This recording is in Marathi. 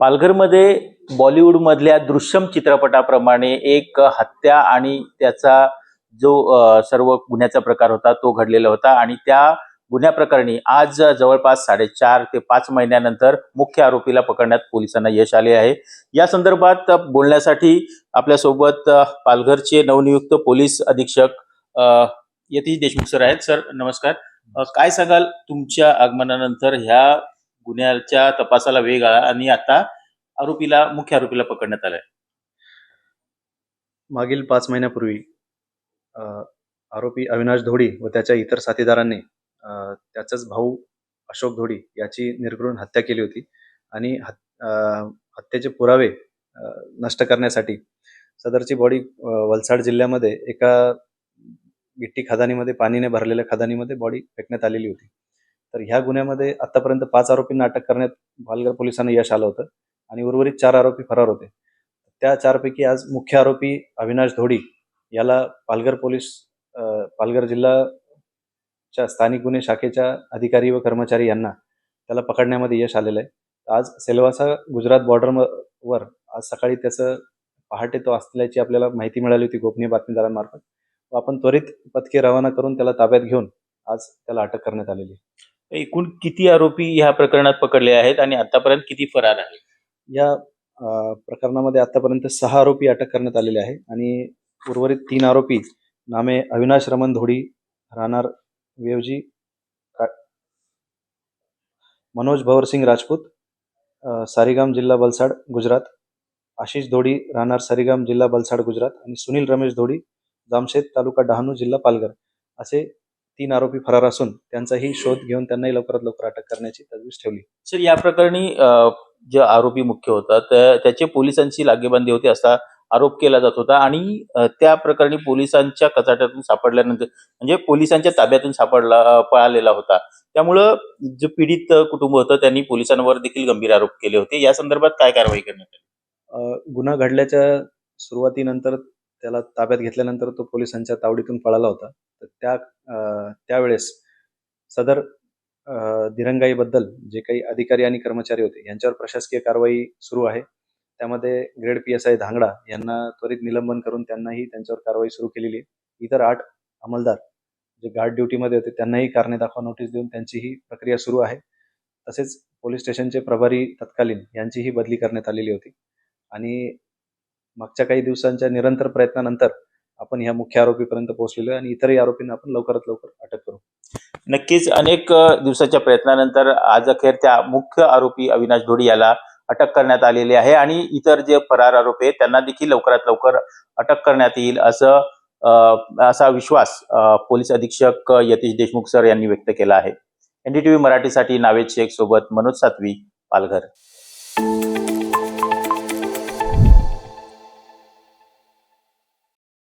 पालघरमध्ये बॉलिवूडमधल्या दृश्यम चित्रपटाप्रमाणे एक हत्या आणि त्याचा जो सर्व गुन्ह्याचा प्रकार होता तो घडलेला होता आणि त्या गुन्ह्याप्रकरणी आज जवळपास साडेचार ते पाच महिन्यानंतर मुख्य आरोपीला पकडण्यात पोलिसांना यश आले आहे. या संदर्भात बोलण्यासाठी आपल्यासोबत पालघरचे नवनियुक्त पोलीस अधीक्षक यतीश देशमुख सर आहेत. सर नमस्कार. काय सांगाल तुमच्या आगमनानंतर ह्या गुन्ह्याच्या तपासाला वेग आला आणि आता आरोपीला मुख्य आरोपीला पकडण्यात आलंय. मागील पाच महिन्यापूर्वी अ, आरोपी अविनाश धोडी व त्याच्या इतर साथीदारांनी अ, त्याचाच भाऊ अशोक धोडी याची निर्घृण हत्या केली होती आणि हत- अ, हत्येचे पुरावे अ, नष्ट करण्यासाठी सदरची बॉडी अ, वलसाड जिल्ह्यामध्ये एका गिट्टी खदानीमध्ये पाणीने भरलेल्या खदानीमध्ये बॉडी फेकण्यात आलेली होती. तर ह्या गुन्ह्यामध्ये आतापर्यंत पाच आरोपींना अटक करण्यात पालघर पोलिसांना यश आलं होतं आणि उर्वरित चार आरोपी फरार होते. त्या चारपैकी आज मुख्य आरोपी अविनाश धोडी याला पालघर पोलीस पालघर पालघर जिल्हाच्या स्थानिक गुन्हे शाखेच्या अधिकारी व कर्मचारी यांना त्याला पकडण्यामध्ये यश आलेलं आहे. आज सेलवासा गुजरात बॉर्डर वर आज सकाळी त्याचं पहाटे तो असल्याची आपल्याला माहिती मिळाली होती गोपनीय बातमीदारांमार्फत. व आपण त्वरित पथके रवाना करून त्याला ताब्यात घेऊन आज त्याला अटक करण्यात आलेली आहे. एकूण किती आरोपी ह्या प्रकरणात पकडले आहेत आणि आतापर्यंत किती फरार आहेत? या अ, प्रकरणामध्ये आतापर्यंत सहा आरोपी अटक करण्यात आलेले आहे आणि उर्वरित तीन आरोपी नामे अविनाश रमन धोडी राहणार वेवजी का मनोज भवरसिंग राजपूत अ, सारीगाम जिल्हा बलसाड गुजरात आशिष धोडी राहणार सारीगाम जिल्हा बलसाड गुजरात आणि सुनील रमेश धोडी जामशेद तालुका डहाणू जिल्हा पालघर असे तीन आरोपी फरार असून त्यांचाही शोध घेऊन त्यांनाही लवकरात लवकर अटक करण्याची तजवीज ठेवली. सर या प्रकरणी जे आरोपी मुख्य होता त्या- त्याचे पोलिसांची लागेबांधी होती असा आरोप केला जात होता आणि त्या प्रकरणी पोलिसांच्या कचाट्यातून सापडल्यानंतर म्हणजे पोलिसांच्या ताब्यातून सापडला पळालेला होता. त्यामुळं जे पीडित कुटुंब होतं त्यांनी पोलिसांवर देखील गंभीर आरोप केले होते. या संदर्भात काय कारवाई करण्यात आली? गुन्हा घडल्याच्या सुरुवातीनंतर त्याला ताब्यात घेतल्यानंतर तो पोलिसांच्या तावडीतून पळाला होता. तर त्या त्यावेळेस सदर दिरंगाईबद्दल जे काही अधिकारी आणि कर्मचारी होते यांच्यावर प्रशासकीय कारवाई सुरू आहे. त्यामध्ये grade P S I Dhangda यांना त्वरित निलंबन करून त्यांनाही त्यांच्यावर कारवाई सुरू केलेली आहे. इतर आठ अंमलदार जे गार्ड ड्युटीमध्ये होते त्यांनाही कारणे दाखवा नोटीस देऊन त्यांचीही प्रक्रिया सुरू आहे. तसेच पोलीस स्टेशनचे प्रभारी तत्कालीन यांचीही बदली करण्यात आलेली होती. आणि मागच्या काही दिवसांच्या निरंतर प्रयत्नानंतर आपण ह्या मुख्य आरोपीपर्यंत पोहोचलेलो आहे आणि इतरही आरोपींना आपण लवकरात लवकर अटक करू. नक्कीच अनेक दिवसाच्या प्रयत्नानंतर आज अखेर त्या मुख्य आरोपी अविनाश धोडी याला अटक करण्यात आलेली आहे आणि इतर जे फरार आरोपी आहेत त्यांना देखील लवकरात लवकर अटक करण्यात येईल असं असा विश्वास पोलीस अधीक्षक यतीश देशमुख सर यांनी व्यक्त केला आहे. एनडीटीव्ही मराठीसाठी नावेद शेख सोबत मनोज सातवी पालघर.